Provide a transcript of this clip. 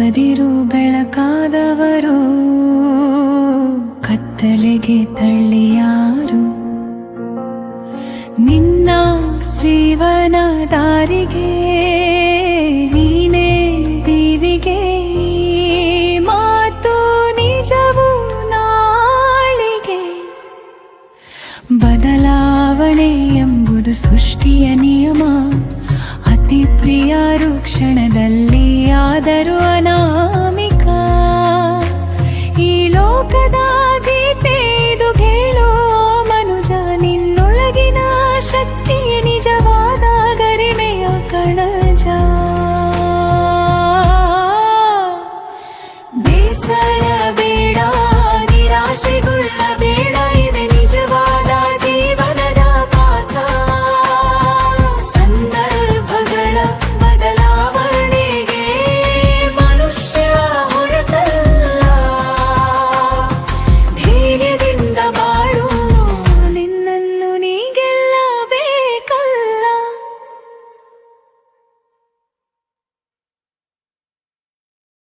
ಕದಿರು ಬೆಳಕಾದವರು, ಕತ್ತಲೆಗೆ ತಳ್ಳಿಯಾರು. ನಿನ್ನ ಜೀವನ ದಾರಿಗೆ, ನೀನೇ ದೇವಿಗೆ. ಮಾತು ನಿಜವು ನಾಳಿಗೆ. ಬದಲಾವಣೆ ಎಂಬುದು ಸೃಷ್ಟಿಯ ನಿಯಮ. ಅತಿ ಪ್ರಿಯರು ಕ್ಷಣದಲ್ಲಿ ಆದರೂ ಕದಾ